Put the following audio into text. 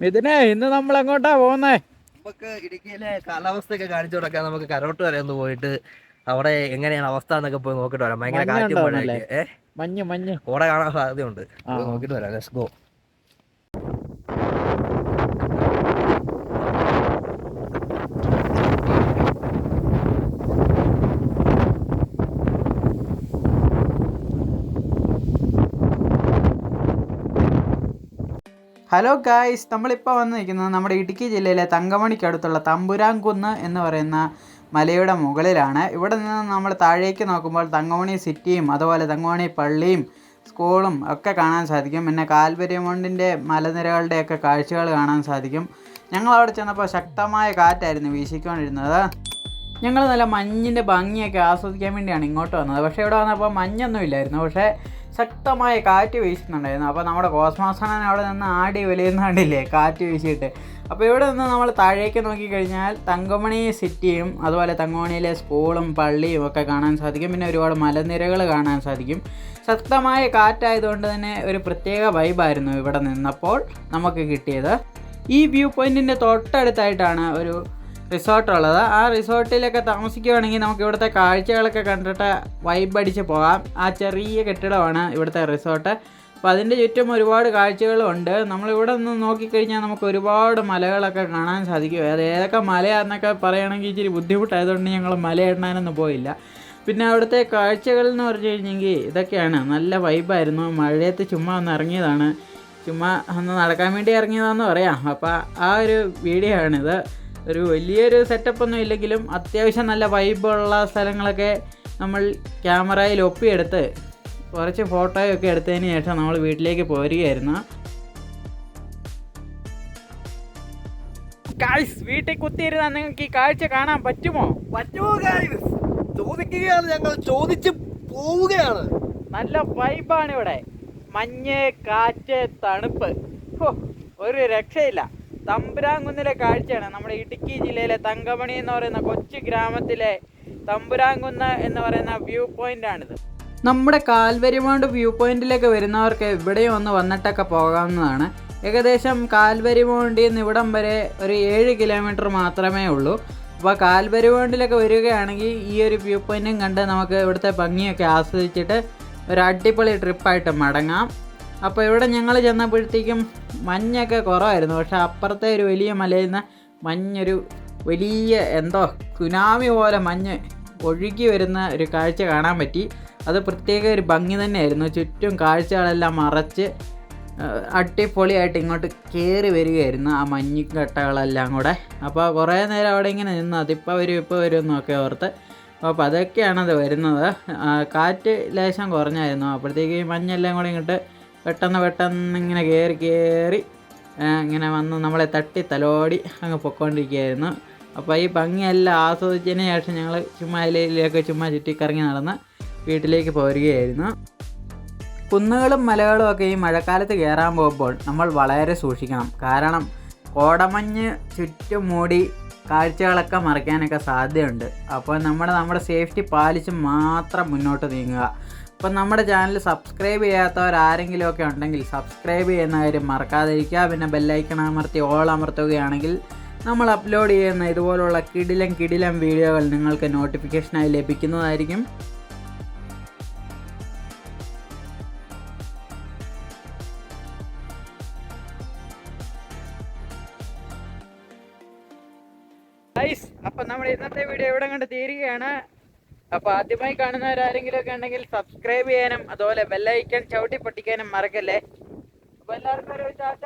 മിഥുനെ ഇന്ന് നമ്മൾ എങ്ങോട്ടാ പോകുന്നേ നമുക്ക് ഇടുക്കിയിലെ കാലാവസ്ഥയൊക്കെ കാണിച്ചു കൊടുക്കാൻ നമുക്ക് കരോട്ട് വരെ ഒന്ന് പോയിട്ട് അവിടെ എങ്ങനെയാണ് അവസ്ഥ എന്നൊക്കെ പോയി നോക്കിട്ട് വരാം. ഭയങ്കര കാറ്റും? മഴയൊക്കെ. മഞ്ഞ് മഞ്ഞ്. കൂടെ കാണാൻ സാധ്യതയുണ്ട്. നോക്കിട്ട് വരാം. ലെറ്റ്സ് ഗോ ഹലോ ഗായ്സ് നമ്മളിപ്പോൾ വന്ന് നിൽക്കുന്നത് നമ്മുടെ ഇടുക്കി ജില്ലയിലെ തങ്കമണിക്കടുത്തുള്ള തമ്പുരാൻകുന്ന് എന്ന് പറയുന്ന മലയുടെ മുകളിലാണ്. ഇവിടെ നിന്ന് നമ്മൾ താഴേക്ക് നോക്കുമ്പോൾ തങ്കമണി സിറ്റിയും അതുപോലെ തങ്കമണി പള്ളിയും സ്കൂളും ഒക്കെ കാണാൻ സാധിക്കും. പിന്നെ കാൽവരിമൗണ്ടിന്റെ മലനിരകളുടെയൊക്കെ കാഴ്ചകൾ കാണാൻ സാധിക്കും. ഞങ്ങൾ അവിടെ ചെന്നപ്പോൾ ശക്തമായ കാറ്റായിരുന്നു വീശിക്കൊണ്ടിരുന്നത്. ഞങ്ങൾ നല്ല മഞ്ഞിന്റെ ഭംഗിയൊക്കെ ആസ്വദിക്കാൻ വേണ്ടിയാണ് ഇങ്ങോട്ട് വന്നത്. പക്ഷേ ഇവിടെ വന്നപ്പോൾ മഞ്ഞൊന്നും ഇല്ലായിരുന്നു. പക്ഷേ ശക്തമായ കാറ്റ് വീശുന്നുണ്ടായിരുന്നു. അപ്പോൾ നമ്മുടെ കോസ്മാസണൻ അവിടെ നിന്ന് ആടി വലിയുന്ന കാറ്റ് വീശിയിട്ട്. അപ്പോൾ ഇവിടെ നിന്ന് നമ്മൾ താഴേക്ക് നോക്കിക്കഴിഞ്ഞാൽ തങ്കമണി സിറ്റിയും അതുപോലെ തങ്കമണിയിലെ സ്കൂളും പള്ളിയും ഒക്കെ കാണാൻ സാധിക്കും. പിന്നെ ഒരുപാട് മലനിരകൾ കാണാൻ സാധിക്കും. ശക്തമായ കാറ്റായതുകൊണ്ട് തന്നെ ഒരു പ്രത്യേക വൈബായിരുന്നു ഇവിടെ നിന്നപ്പോൾ നമുക്ക് കിട്ടിയത്. ഈ വ്യൂ പോയിന്റിന്റെ തൊട്ടടുത്തായിട്ടാണ് ഒരു റിസോർട്ട് ഉള്ളത് ആ റിസോർട്ടിലൊക്കെ താമസിക്കുകയാണെങ്കിൽ നമുക്ക് ഇവിടുത്തെ കാഴ്ചകളൊക്കെ കണ്ടിട്ട് വൈബ് അടിച്ച് പോകാം. ആ ചെറിയ കെട്ടിടമാണ് ഇവിടുത്തെ റിസോർട്ട്. അപ്പോൾ അതിന്റെ ചുറ്റും ഒരുപാട് കാഴ്ചകളുണ്ട്. നമ്മളിവിടെ നിന്ന് നോക്കിക്കഴിഞ്ഞാൽ നമുക്ക് ഒരുപാട് മലകളൊക്കെ കാണാൻ സാധിക്കും. അത് ഏതൊക്കെ മലയാണെന്നൊക്കെ പറയുകയാണെങ്കിൽ ഇച്ചിരി ബുദ്ധിമുട്ടായതുകൊണ്ട് ഞങ്ങൾ മല എണ്ണാനൊന്നും പോയില്ല. പിന്നെ അവിടുത്തെ കാഴ്ചകൾ എന്ന് പറഞ്ഞു കഴിഞ്ഞെങ്കിൽ ഇതൊക്കെയാണ്. നല്ല വൈബായിരുന്നു മഴയത്ത് ചുമ്മാ ഒന്ന് ഇറങ്ങിയതാണ്. ചുമ്മാ ഒന്ന് നടക്കാൻ വേണ്ടി ഇറങ്ങിയതാണെന്ന് പറയാം. അപ്പോൾ ആ ഒരു വീഡിയോ ആണിത്. ഒരു വലിയൊരു സെറ്റപ്പ് ഒന്നും ഇല്ലെങ്കിലും അത്യാവശ്യം നല്ല വൈബുള്ള സ്ഥലങ്ങളൊക്കെ നമ്മൾ ക്യാമറയിൽ ഒപ്പിയെടുത്ത് കുറച്ച് ഫോട്ടോയൊക്കെ എടുത്തതിന് ശേഷം നമ്മൾ വീട്ടിലേക്ക് പോരുകയായിരുന്നു. ഗായ്സ് വീട്ടിൽ കുത്തിയിരുന്നാൽ നിങ്ങൾക്ക് ഈ കാഴ്ച കാണാൻ പറ്റുമോ? പറ്റുമോ guys? ചോദിക്കുകയാണ് ഞങ്ങൾ ചോദിച്ച് പോവുകയാണ്. നല്ല വൈബാണ് ഇവിടെ. മഞ്ഞ് കാറ്റ് തണുപ്പ്. ഒരു രക്ഷയില്ല. തമ്പുരാൻകുന്നിലെ കാഴ്ചയാണ്. നമ്മുടെ ഇടുക്കി ജില്ലയിലെ തങ്കമണി എന്ന് പറയുന്ന കൊച്ചു ഗ്രാമത്തിലെ തമ്പുരാൻകുന്ന് എന്ന് പറയുന്ന വ്യൂ പോയിന്റ് ആണിത്. നമ്മുടെ കാൽവരിമൗണ്ട് വ്യൂ പോയിന്റിലേക്ക് വരുന്നവർക്ക് ഇവിടെയും ഒന്ന് വന്നിട്ടൊക്കെ പോകാവുന്നതാണ്. ഏകദേശം കാൽവരിമൗണ്ടിൽ നിന്ന് ഇവിടം വരെ ഒരു ഏഴ് കിലോമീറ്റർ മാത്രമേ ഉള്ളൂ. അപ്പോൾ കാൽവരിമൗണ്ടിലൊക്കെ വരികയാണെങ്കിൽ ഈ ഒരു വ്യൂ പോയിന്റും കണ്ട് നമുക്ക് ഇവിടുത്തെ ഭംഗിയൊക്കെ ആസ്വദിച്ചിട്ട് ഒരു അടിപൊളി ട്രിപ്പായിട്ട് മടങ്ങാം. അപ്പോൾ ഇവിടെ ഞങ്ങൾ ചെന്നപ്പോഴത്തേക്കും മഞ്ഞൊക്കെ കുറവായിരുന്നു. പക്ഷേ അപ്പുറത്തെ ഒരു വലിയ മലയിൽ നിന്ന് മഞ്ഞൊരു വലിയ എന്തോ സുനാമി പോലെ മഞ്ഞ് ഒഴുകി വരുന്ന ഒരു കാഴ്ച കാണാൻ പറ്റി. അത് പ്രത്യേക ഒരു ഭംഗി തന്നെയായിരുന്നു. ചുറ്റും കാഴ്ചകളെല്ലാം മറച്ച് അടിപൊളിയായിട്ട് ഇങ്ങോട്ട് കയറി വരികയായിരുന്നു ആ മഞ്ഞുകട്ടകളെല്ലാം കൂടെ. അപ്പോൾ കുറേ നേരം അവിടെ ഇങ്ങനെ നിന്നു അതിപ്പോൾ വരും ഇപ്പോൾ വരും എന്നൊക്കെ ഓർത്ത് അപ്പോൾ അതൊക്കെയാണ് അത് വരുന്നത് കാറ്റ് ലേശം കുറഞ്ഞായിരുന്നു. അപ്പോഴത്തേക്ക് ഈ മഞ്ഞെല്ലാം കൂടെ ഇങ്ങോട്ട് പെട്ടെന്ന് പെട്ടെന്ന് ഇങ്ങനെ കയറി കയറി ഇങ്ങനെ വന്ന് നമ്മളെ തട്ടി തലോടി അങ്ങ് പൊയ്ക്കൊണ്ടിരിക്കുകയായിരുന്നു അപ്പോൾ ഈ ഭംഗിയെല്ലാം ആസ്വദിച്ചതിന് ശേഷം ഞങ്ങൾ ചുമ്മാ ഇലയിലൊക്കെ ചുമ്മാ നടന്ന് വീട്ടിലേക്ക് പോരുകയായിരുന്നു. കുന്നുകളും മലകളും ഒക്കെ ഈ മഴക്കാലത്ത് കയറാൻ പോകുമ്പോൾ നമ്മൾ വളരെ സൂക്ഷിക്കണം. കാരണം കോടമഞ്ഞ് ചുറ്റും മൂടി കാഴ്ചകളൊക്കെ മറയ്ക്കാനൊക്കെ സാധ്യതയുണ്ട്. അപ്പോൾ നമ്മുടെ നമ്മുടെ സേഫ്റ്റി പാലിച്ച് മാത്രം മുന്നോട്ട് നീങ്ങുക. അപ്പം നമ്മുടെ ചാനൽ സബ്സ്ക്രൈബ് ഒക്കെ ഉണ്ടെങ്കിൽ സബ്സ്ക്രൈബ് ചെയ്യുന്ന കാര്യം മറക്കാതിരിക്കുക. പിന്നെ ബെല്ലൈക്കൺ അമർത്തി ഓൾ അമർത്തുകയാണെങ്കിൽ നമ്മൾ അപ്ലോഡ് ചെയ്യുന്ന ഇതുപോലുള്ള കിടിലം കിടിലം വീഡിയോകൾ നിങ്ങൾക്ക് നോട്ടിഫിക്കേഷനായി ലഭിക്കുന്നതായിരിക്കും. അപ്പൊ നമ്മുടെ ഇന്നത്തെ വീഡിയോ ഇവിടെ കണ്ട് തീരുകയാണ്. അപ്പോൾ ആദ്യമായി കാണുന്നവരാരെങ്കിലും ഒക്കെ ഉണ്ടെങ്കിൽ സബ്സ്ക്രൈബ് ചെയ്യാനും അതുപോലെ ബെല്ലൈക്കൺ ചവിട്ടി പൊട്ടിക്കാനും മറക്കല്ലേ. അപ്പൊ എല്ലാവർക്കും ഒരു ടാറ്റ